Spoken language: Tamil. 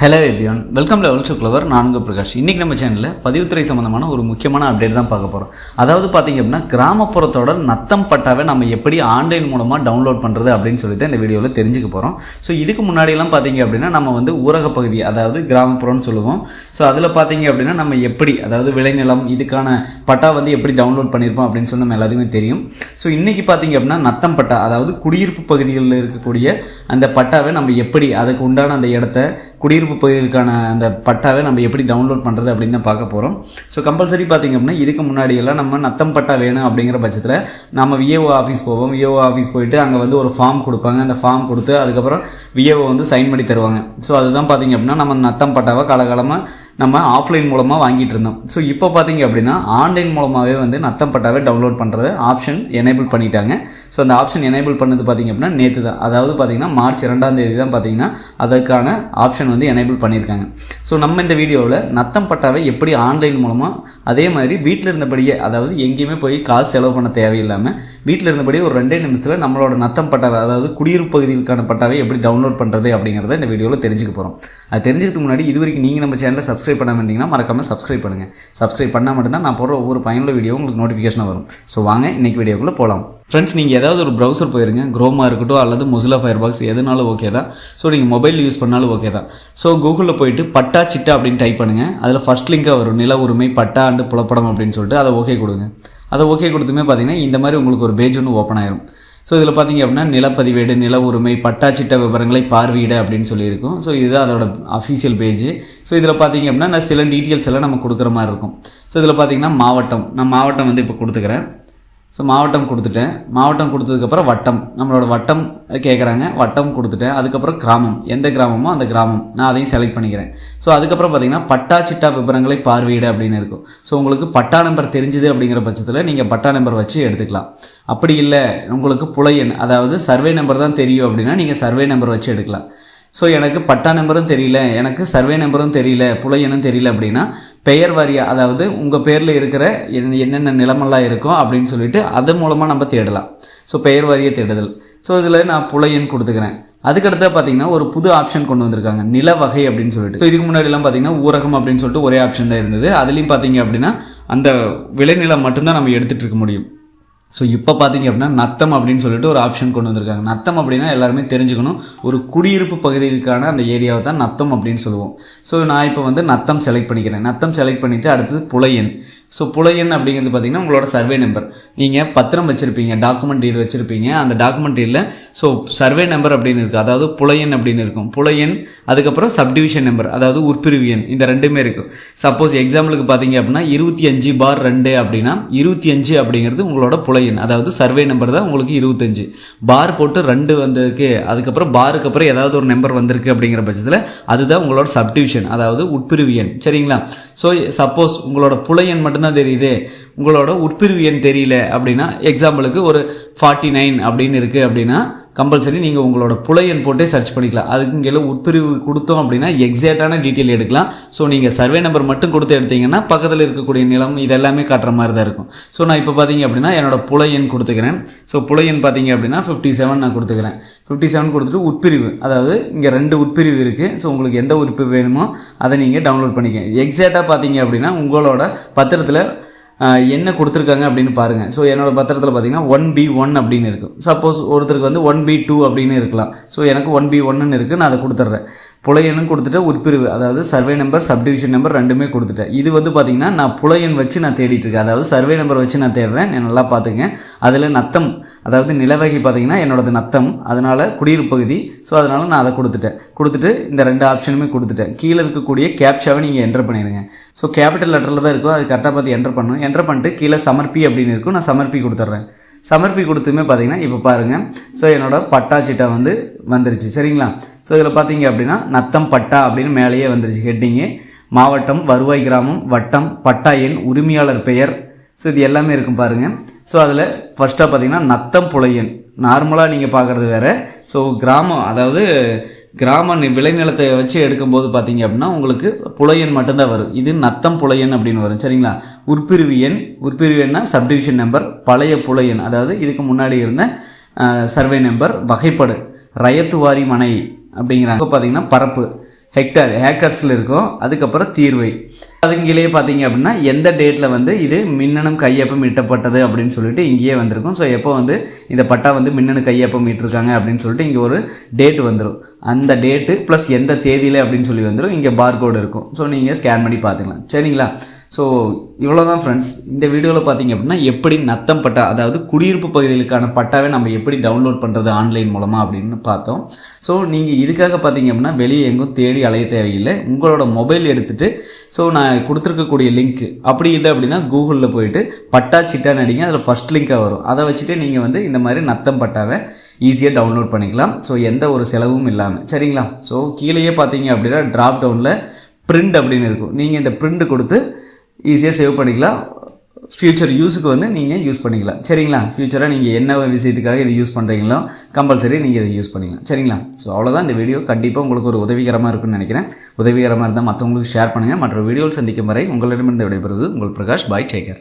Hello everyone welcome level to clever நான்கு பிரகாஷ். இன்றைக்கி நம்ம சேனலில் பதிவுத்துறை சம்மந்தமான ஒரு முக்கியமான அப்டேட் தான் பார்க்க போகிறோம் அதாவது பார்த்தீங்க அப்படின்னா கிராமப்புறத்தோட நத்தம் பட்டாவை நம்ம எப்படி ஆன்லைன் மூலமாக டவுன்லோட் பண்ணுறது அப்படின்னு சொல்லிட்டு தான் இந்த வீடியோவில் தெரிஞ்சுக்க போகிறோம் ஸோ இதுக்கு முன்னாடியெல்லாம் பார்த்தீங்க அப்படின்னா நம்ம வந்து ஊரக பகுதி அதாவது கிராமப்புறம்னு சொல்லுவோம். ஸோ அதில் பார்த்திங்க அப்படின்னா நம்ம எப்படி அதாவது விளைநிலம் இதுக்கான பட்டா வந்து எப்படி டவுன்லோட் பண்ணியிருப்போம் அப்படின்னு சொல்லி நம்ம எல்லாத்துக்குமே தெரியும். ஸோ இன்றைக்கி பார்த்தீங்க அப்படின்னா நத்தம் பட்டா அதாவது குடியிருப்பு பகுதிகளில் இருக்கக்கூடிய அந்த பட்டாவை நம்ம எப்படி அதுக்கு உண்டான அந்த இடத்த குடியிருப்பு பகுதிகளுக்கான அந்த பட்டாவை நம்ம எப்படி டவுன்லோட் பண்ணுறது அப்படின்னு தான் பார்க்க போகிறோம் ஸோ கம்பல்சரி பார்த்திங்க அப்படின்னா இதுக்கு முன்னாடியெல்லாம் நம்ம நத்தம் பட்டா வேணும் அப்படிங்கிற பட்சத்தில் நம்ம விஏஓ ஆஃபீஸ் போவோம். விஏஓ ஆஃபீஸ் போயிட்டு அங்கே வந்து ஒரு ஃபார்ம் கொடுப்பாங்க. அந்த ஃபார்ம் கொடுத்து அதுக்கப்புறம் விஏஓ வந்து சைன் பண்ணி தருவாங்க. ஸோ அதுதான் பார்த்திங்க அப்படின்னா நம்ம நத்தம் பட்டாவை காலகாலமாக நம்ம ஆஃப்லைன் மூலமாக வாங்கிட்டு இருந்தோம். ஸோ இப்போ பார்த்தீங்க அப்படின்னா ஆன்லைன் மூலமாகவே வந்து நத்தம் பட்டாவே டவுன்லோட் பண்ணுறது ஆப்ஷன் எனேபிள் பண்ணிட்டாங்க. ஸோ அந்த ஆப்ஷன் எனேபிள் பண்ணது பார்த்தீங்க அப்படின்னா நேற்று தான். அதாவது பார்த்தீங்கன்னா மார்ச் இரண்டாம் தேதி தான் பார்த்தீங்கன்னா அதற்கான ஆப்ஷன் வந்து எனேபிள் பண்ணியிருக்காங்க ஸோ நம்ம இந்த வீடியோவில் நத்தம் பட்டாவை எப்படி ஆன்லைன் மூலமாக அதே மாதிரி வீட்டில் இருந்தபடியே அதாவது எங்கேயுமே போய் காசு செலவு பண்ண தேவையில்லாமல் வீட்டில் இருந்தபடியே ஒரு ரெண்டே நிமிஷத்தில் நம்மளோட நத்தம் பட்டாவை அதாவது குடியிருப்பு பகுதிகளுக்கான பட்டாவை எப்படி டவுன்லோட் பண்ணுறது அப்படிங்கிறத இந்த வீடியோவில் தெரிஞ்சுக்க போகிறோம் அது தெரிஞ்சுக்கிறதுக்கு முன்னாடி இது வரைக்கும் நீங்கள் நம்ம சேனலை சப்ஸ்கிரைப் பண்ணாமல் இருந்தீங்கன்னா மறக்காமல் சப்ஸ்கிரைப் பண்ணுங்கள் சப்ஸ்கிரைப் பண்ணால் மட்டும்தான் நான் போடுற ஒவ்வொரு பயனுள்ள வீடியோ உங்களுக்கு நோட்டிஃபிகேஷன் வரும். ஸோ வாங்க இன்றைக்கி வீடியோக்குள்ளே போகலாம் ஃப்ரெண்ட்ஸ் நீங்கள் ஏதாவது ஒரு ப்ரௌசர் போயிருங்க. க்ரோமா இருக்கட்டும் அல்லது மொசிலா ஃபயர் பாக்ஸ் எதுனாலும் ஓகே தான். ஸோ நீங்கள் மொபைல் யூஸ் பண்ணாலும் ஓகே தான். ஸோ கூகுளில் போயிட்டு பட்டா சிட்டா அப்படின்னு டைப் பண்ணுங்கள் அதில் ஃபஸ்ட் லிங்காக வரும். நில உரிமை பட்டா அண்டு புலப்படம் அப்படின்னு சொல்லிட்டு அதை ஓகே கொடுங்க. அதை ஓகே கொடுத்துமே பார்த்தீங்கன்னா இந்த மாதிரி உங்களுக்கு ஒரு பேஜ் ஒன்று ஓப்பன் ஆயிரும். ஸோ இதில் பார்த்தீங்க அப்படின்னா நிலப்பதிவேடு நில உரிமை பட்டாச்சிட்ட விவரங்களை பார்வையிட அப்படின்னு சொல்லியிருக்கும். ஸோ இதுதான் அதோட அஃபீஷியல் பேஜ் ஸோ இதில் பார்த்தீங்க அப்படின்னா நான் சில டீட்டெயில்ஸ் எல்லாம் நம்ம கொடுக்குற மாதிரி இருக்கும். ஸோ இதில் பார்த்தீங்கன்னா மாவட்டம். நான் மாவட்டம் வந்து இப்போ கொடுத்துக்கிறேன். ஸோ மாவட்டம் கொடுத்துட்டேன். மாவட்டம் கொடுத்ததுக்கப்புறம் வட்டம். நம்மளோட வட்டம் கேட்குறாங்க வட்டம் கொடுத்துட்டேன். அதுக்கப்புறம் கிராமம். எந்த கிராமமோ அந்த கிராமம். நான் அதையும் செலக்ட் பண்ணிக்கிறேன். ஸோ அதுக்கப்புறம் பார்த்தீங்கன்னா பட்டா சிட்டா விவரங்களை பார்வையிட அப்படின்னு இருக்கும். ஸோ உங்களுக்கு பட்டா நம்பர் தெரிஞ்சுது அப்படிங்கிற பட்சத்தில் நீங்கள் பட்டா நம்பர் வச்சு எடுத்துக்கலாம். அப்படி இல்லை உங்களுக்கு புலையன் அதாவது சர்வே நம்பர் தான் தெரியும் அப்படின்னா நீங்கள் சர்வே நம்பர் வச்சு எடுக்கலாம். ஸோ எனக்கு பட்டா நம்பரும் தெரியல எனக்கு சர்வே நம்பரும் தெரியல புலையனும் தெரியல அப்படின்னா பெயர் வாரியா அதாவது உங்கள் பேரில் இருக்கிற என்ன- என்னென்ன நிலமெல்லாம் இருக்கும் அப்படின்னு சொல்லிட்டு அது மூலமாக நம்ம தேடலாம். ஸோ பெயர் வாரிய தேடுதல். ஸோ இதில் நான் புலையன் கொடுத்துக்கிறேன். அதுக்கடுத்து பார்த்தீங்கன்னா ஒரு புது ஆப்ஷன் கொண்டு வந்திருக்காங்க. நில வகை அப்படின்னு சொல்லிட்டு. ஸோ இதுக்கு முன்னாடிலாம் பார்த்தீங்கன்னா ஊரகம் அப்படின்னு சொல்லிட்டு ஒரே ஆப்ஷன் தான் இருந்தது. அதுலேயும் பார்த்தீங்க அப்படின்னா அந்த விளைநிலம் மட்டும்தான் நம்ம எடுத்துகிட்டு இருக்க முடியும். ஸோ இப்போ பார்த்தீங்க அப்படின்னா நத்தம் அப்படின்னு சொல்லிட்டு ஒரு ஆப்ஷன் கொண்டு வந்திருக்காங்க. நத்தம் அப்படின்னா எல்லாருமே தெரிஞ்சுக்கணும். ஒரு குடியிருப்பு பகுதிகளுக்கான அந்த ஏரியாவை தான் நத்தம் அப்படின்னு சொல்லுவோம். ஸோ நான் இப்போ வந்து நத்தம் செலக்ட் பண்ணிக்கிறேன். நத்தம் செலக்ட் பண்ணிவிட்டு அடுத்தது புலையன் ஸோ புலையன் அப்படிங்கிறது பார்த்தீங்கன்னா உங்களோட சர்வே நம்பர் நீங்கள் பத்திரம் வச்சுருப்பீங்க டாக்குமெண்ட் டீல் வச்சுருப்பீங்க. அந்த டாக்குமெண்ட் டீலில் ஸோ சர்வே நம்பர் அப்படின்னு இருக்குது அதாவது புலையன் அப்படின்னு இருக்கும். புலையன் அதுக்கப்புறம் சப்டிவிஷன் நம்பர் அதாவது உட்பிரிவு எண் இந்த ரெண்டுமே இருக்கும் சப்போஸ் எக்ஸாம்பிளுக்கு பார்த்தீங்க அப்படின்னா இருபத்தி அஞ்சு பார் ரெண்டு அப்படின்னா இருபத்தி அஞ்சு அப்படிங்கிறது உங்களோட புலையன். அதாவது சர்வே நம்பர் தான் உங்களுக்கு இருபத்தஞ்சு பார் போட்டு ரெண்டு வந்திருக்கு. அதுக்கப்புறம் பாருக்கு அப்புறம் ஏதாவது ஒரு நம்பர் வந்திருக்கு அப்படிங்கிற பட்சத்தில் அதுதான் உங்களோட சப்டிவிஷன் அதாவது உட்பிரிவு எண் சரிங்களா? ஸோ சப்போஸ் உங்களோட புலையன் மட்டும் மட்டும்தான் தெரியுது. உங்களோட உட்பிரிவு எண் தெரியல அப்படின்னா எக்ஸாம்பிளுக்கு ஒரு ஃபார்ட்டி நைன் அப்படின்னு இருக்குது அப்படின்னா கம்பல்சரி நீங்கள் உங்களோட புலையன் போட்டே சர்ச் பண்ணிக்கலாம். அதுக்கு இங்கே உட்பிரிவு கொடுத்தோம் அப்படின்னா எக்ஸாக்டான டீட்டெயில் எடுக்கலாம். ஸோ நீங்கள் சர்வே நம்பர் மட்டும் கொடுத்து எடுத்தீங்கன்னா பக்கத்தில் இருக்கக்கூடிய நிலம் இதெல்லாமே காட்டுற மாதிரி தான் இருக்கும். ஸோ நான் இப்போ பார்த்தீங்க அப்படின்னா என்னோட புலையன் கொடுத்துக்கிறேன். ஸோ புலையன் பார்த்தீங்க அப்படின்னா ஃபிஃப்டி செவன் நான் கொடுத்துக்கிறேன். ஃபிஃப்டி செவன் கொடுத்துட்டு உட்பிரிவு. அதாவது இங்கே ரெண்டு உட்பிரிவு இருக்குது ஸோ உங்களுக்கு எந்த உறுப்பு வேணுமோ அதை நீங்கள் டவுன்லோட் பண்ணிக்கங்க எக்ஸாக்டாக பார்த்தீங்க அப்படின்னா உங்களோட பத்திரத்தில் என்ன கொடுத்துருக்காங்க அப்படின்னு பாருங்கள் ஸோ என்னோடய பத்திரத்தில் பார்த்தீங்கன்னா ஒன் பி ஒன் அப்படின்னு இருக்கும் சப்போஸ் ஒருத்தருக்கு வந்து ஒன் பி டூ அப்படின்னு இருக்கலாம். ஸோ எனக்கு ஒன் பி ஒன்னு இருக்குது நான் அதை கொடுத்துட்றேன். புலையனும் கொடுத்துட்டேன் உட்பிரிவு. அதாவது சர்வே நம்பர் சப்டிவிஷன் நம்பர் ரெண்டுமே கொடுத்துட்டேன் இது வந்து பார்த்தீங்கன்னா நான் புலையன் வச்சு நான் தேடிட்டு இருக்கேன். அதாவது சர்வே நம்பர் வச்சு நான் தேடுறேன். நீ நல்லா பார்த்துங்க அதில் நத்தம் அதாவது நிலவகை பார்த்தீங்கன்னா என்னோடது நத்தம். அதனால் குடியிருப்பு பகுதி. ஸோ அதனால் நான் அதை கொடுத்துட்டேன். கொடுத்துட்டு இந்த ரெண்டு ஆப்ஷனுமே கொடுத்துட்டேன். கீழே இருக்கக்கூடிய கேப்ஷாவை நீங்கள் என்டர் பண்ணிடுங்க. ஸோ கேபிட்டல் லெட்டரில் தான் இருக்கும். அது கரெக்டாக பார்த்து என்டர் பண்ணணும். என்டர் பண்ணிட்டு கீழே சமர்ப்பி அப்படின்னு இருக்கும். நான் சமர்ப்பி கொடுத்துட்றேன். சமர்ப்பி கொடுத்துமே பார்த்தீங்கன்னா இப்போ பாருங்கள் ஸோ என்னோடய பட்டா வந்து வந்துருச்சு. சரிங்களா? ஸோ இதில் பார்த்தீங்க அப்படின்னா நத்தம் பட்டா அப்படின்னு மேலேயே வந்துருச்சு ஹெட்டிங்கு. மாவட்டம் வருவாய் கிராமம் வட்டம் பட்டா எண் உரிமையாளர் பெயர். ஸோ இது எல்லாமே இருக்கும் பாருங்கள் ஸோ அதில் ஃபஸ்ட்டாக பார்த்தீங்கன்னா நத்தம் புலையன் நார்மலாக நீங்கள் பார்க்குறது வேறு. ஸோ கிராமம் அதாவது கிராம நி- விளைநிலத்தை வச்சு எடுக்கும்போது பார்த்தீங்க அப்படின்னா உங்களுக்கு புலையன் மட்டும்தான் வரும். இது நத்தம் புலையன் அப்படின்னு வரும். சரிங்களா? உட்பிரிவு எண். உட்பிரிவு எண்ணா சப்டிவிஷன் நம்பர் பழைய புலையன் அதாவது இதுக்கு முன்னாடி இருந்த சர்வே நம்பர் வகைப்படு. ரயத்துவாரி மனை அப்படிங்கிறாங்க. இப்போ பார்த்தீங்கன்னா பரப்பு. ஹெக்டர் ஹேக்கர்ஸில் இருக்கும். அதுக்கப்புறம் தீர்வை. அதுங்கிலேயே பார்த்தீங்க அப்படின்னா எந்த டேட்டில் வந்து இது மின்னணு கையொப்பம் இட்டப்பட்டது அப்படின்னு சொல்லிட்டு இங்கேயே வந்திருக்கும். ஸோ எப்போ வந்து இந்த பட்டா வந்து மின்னணு கையப்பம் இட்டிருக்காங்க அப்படின்னு சொல்லிட்டு இங்கே ஒரு டேட் வந்துடும் அந்த டேட்டு ப்ளஸ் எந்த தேதியில் அப்படின்னு சொல்லி வந்துடும் இங்கே பார்கோடு இருக்கும். ஸோ நீங்கள் ஸ்கேன் பண்ணி பார்த்துக்கலாம். சரிங்களா? ஸோ இவ்வளோ தான் ஃப்ரெண்ட்ஸ் இந்த வீடியோவில் பார்த்தீங்க அப்படின்னா எப்படி நத்தம் பட்டா அதாவது குடியிருப்பு பகுதிகளுக்கான பட்டாவை நம்ம எப்படி டவுன்லோட் பண்ணுறது ஆன்லைன் மூலமாக அப்படின்னு பார்த்தோம். ஸோ நீங்கள் இதுக்காக பார்த்தீங்க அப்படின்னா வெளியே எங்கும் தேடி அலைய தேவையில்லை. உங்களோட மொபைல் எடுத்துகிட்டு ஸோ நான் கொடுத்துருக்கக்கூடிய லிங்க் அப்படி இல்லை அப்படின்னா கூகுளில் போயிட்டு பட்டா சிட்டான்னு அடிங்க அதில் ஃபஸ்ட் லிங்காக வரும். அதை வச்சுட்டு நீங்கள் வந்து இந்த மாதிரி நத்தம் பட்டாவை ஈஸியாக டவுன்லோட் பண்ணிக்கலாம். ஸோ எந்த ஒரு செலவும் இல்லாமல் சரிங்களா? ஸோ கீழேயே பார்த்தீங்க அப்படின்னா ட்ராப் டவுனில் பிரிண்ட் அப்படின்னு இருக்கும். நீங்கள் இந்த பிரிண்ட் கொடுத்து ஈஸியாக சேவ் பண்ணிக்கலாம். ஃப்யூச்சர் யூஸுக்கு வந்து நீங்கள் யூஸ் பண்ணிக்கலாம். சரிங்களா? ஃப்யூச்சராக நீங்கள் என்ன விஷயத்துக்காக இதை யூஸ் பண்ணுறீங்களோ கம்பல்சரி நீங்கள் இதை யூஸ் பண்ணிக்கலாம். சரிங்களா? ஸோ அவ்வளோதான் இந்த வீடியோ கண்டிப்பாக உங்களுக்கு ஒரு உதவிகரமாக இருக்கும்னு நினைக்கிறேன். உதவிகரமாக இருந்தால் மற்றவங்களுக்கு ஷேர் பண்ணுங்கள் மற்ற வீடியோவில் சந்திக்கும் வரை உங்களிடமிருந்து விடைபெறுவது உங்கள் பிரகாஷ். பாய் டேக்கர்